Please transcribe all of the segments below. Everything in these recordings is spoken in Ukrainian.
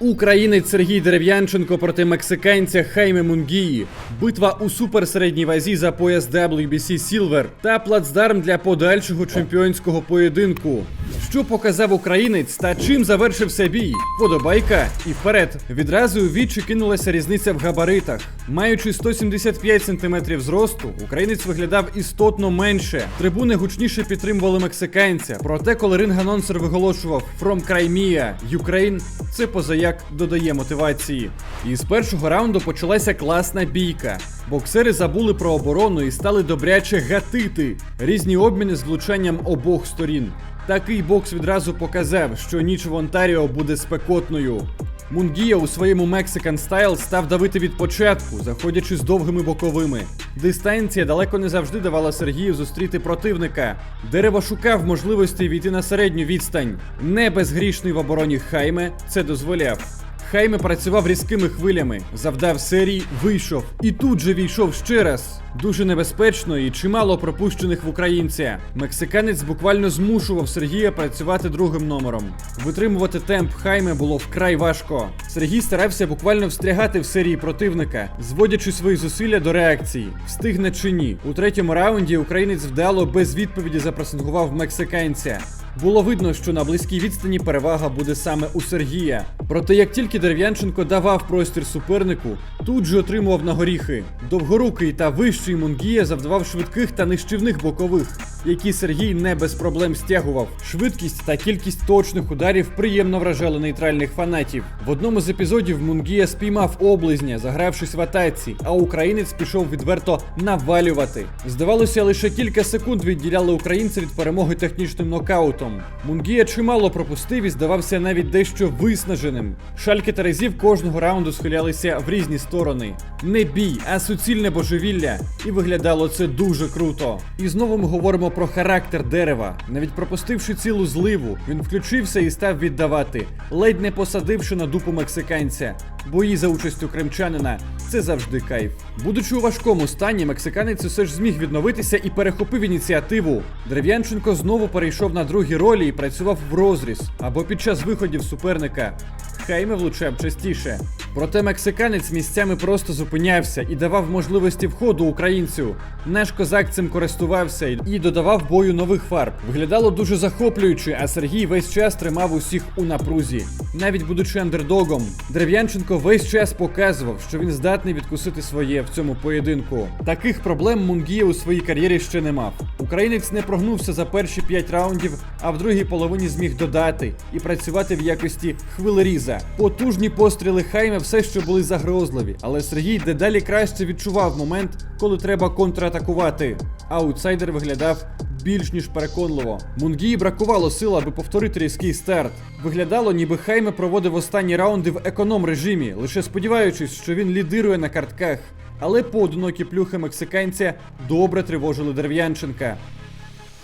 Українець Сергій Дерев'янченко проти мексиканця Хайме Мунгії. Битва у суперсередній вазі за пояс WBC Silver та плацдарм для подальшого чемпіонського поєдинку. Що показав українець та чим завершився бій? Подобайка і вперед. Відразу у вічі кинулася різниця в габаритах. Маючи 175 см зросту, українець виглядав істотно менше. Трибуни гучніше підтримували мексиканця. Проте, коли ринг-анонсер виголошував From Crimea, Ukraine, це позаяк додає мотивації. І з першого раунду почалася класна бійка. Боксери забули про оборону і стали добряче гатити. Різні обміни з влучанням обох сторін. Такий бокс відразу показав, що ніч в Онтаріо буде спекотною. Мунгія у своєму Mexican Style став давити від початку, заходячи з довгими боковими. Дистанція далеко не завжди давала Сергію зустріти противника. Дерево шукав можливості війти на середню відстань. Не безгрішний в обороні Хайме це дозволяв. Хайме працював різкими хвилями, завдав серій, вийшов і тут же війшов ще раз. Дуже небезпечно і чимало пропущених в українця. Мексиканець буквально змушував Сергія працювати другим номером. Витримувати темп Хайме було вкрай важко. Сергій старався буквально встрягати в серії противника, зводячи свої зусилля до реакції, встигне чи ні. У третьому раунді українець вдало без відповіді запресингував мексиканця. Було видно, що на близькій відстані перевага буде саме у Сергія. Проте, як тільки Дерев'янченко давав простір супернику, тут же отримував на горіхи. Довгорукий та вищий Мунгія завдавав швидких та нищівних бокових, які Сергій не без проблем стягував. Швидкість та кількість точних ударів приємно вражали нейтральних фанатів. В одному з епізодів Мунгія спіймав облизня, загравшись в атаці, а українець пішов відверто навалювати. Здавалося, лише кілька секунд відділяли українця від перемоги технічним нокаутом. Мунгія чимало пропустив і здавався навіть дещо виснаженим. Шальки терезів кожного раунду схилялися в різні сторони. Не бій, а суцільне божевілля. І виглядало це дуже круто. І знову ми говоримо про характер дерева. Навіть пропустивши цілу зливу, він включився і став віддавати, ледь не посадивши на дупу мексиканця. Бої за участю кримчанина це завжди кайф. Будучи у важкому стані, мексиканець усе ж зміг відновитися і перехопив ініціативу. Дерев'янченко знову перейшов на другі ролі і працював в розріз або під час виходів суперника. Хайме влучав частіше. Проте мексиканець місцями просто зупинявся і давав можливості входу українцю. Наш козак цим користувався і додавав бою нових фарб. Виглядало дуже захоплююче, а Сергій весь час тримав усіх у напрузі. Навіть будучи андердогом, Дерев'янченко весь час показував, що він здатний відкусити своє в цьому поєдинку. Таких проблем Мунгія у своїй кар'єрі ще не мав. Українець не прогнувся за перші 5 раундів, а в другій половині зміг додати і працювати в якості хвилеріза. Потужні постріли Хайме все ще були загрозливі, але Сергій дедалі краще відчував момент, коли треба контратакувати. Аутсайдер виглядав більш ніж переконливо. Мунгії бракувало сил, аби повторити різкий старт. Виглядало, ніби Хайме проводив останні раунди в економ режимі, лише сподіваючись, що він лідирує на картках. Але поодинокі плюхи мексиканця добре тривожили Дерев'янченка.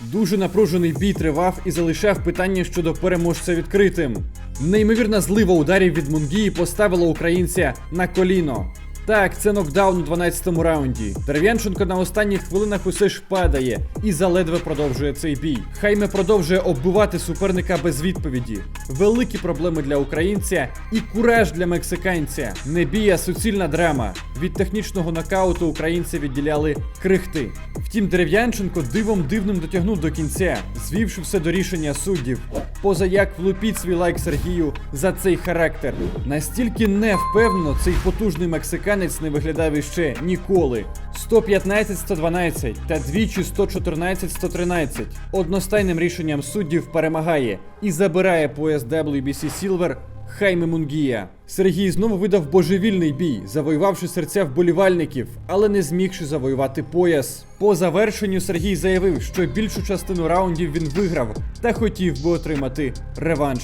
Дуже напружений бій тривав і залишав питання щодо переможця відкритим. Неймовірна злива ударів від Мунгії поставила українця на коліно. Так, це нокдаун у 12-му раунді. Дерев'янченко на останніх хвилинах усе ж падає і заледве продовжує цей бій. Хайме продовжує оббивати суперника без відповіді. Великі проблеми для українця і кураж для мексиканця. Не бій, суцільна драма. Від технічного нокауту українця відділяли крихти. Втім, Дерев'янченко дивом дивним дотягнув до кінця, звівши все до рішення суддів. Поза як влупіть свій лайк Сергію за цей характер. Настільки невпевнено цей потужний мексиканець не виглядав іще ніколи. 115-112 та двічі 114-113 одностайним рішенням суддів перемагає і забирає пояс WBC Silver Хайме Мунгія. Сергій знову видав божевільний бій, завоювавши серця вболівальників, але не змігши завоювати пояс. По завершенню Сергій заявив, що більшу частину раундів він виграв та хотів би отримати реванш.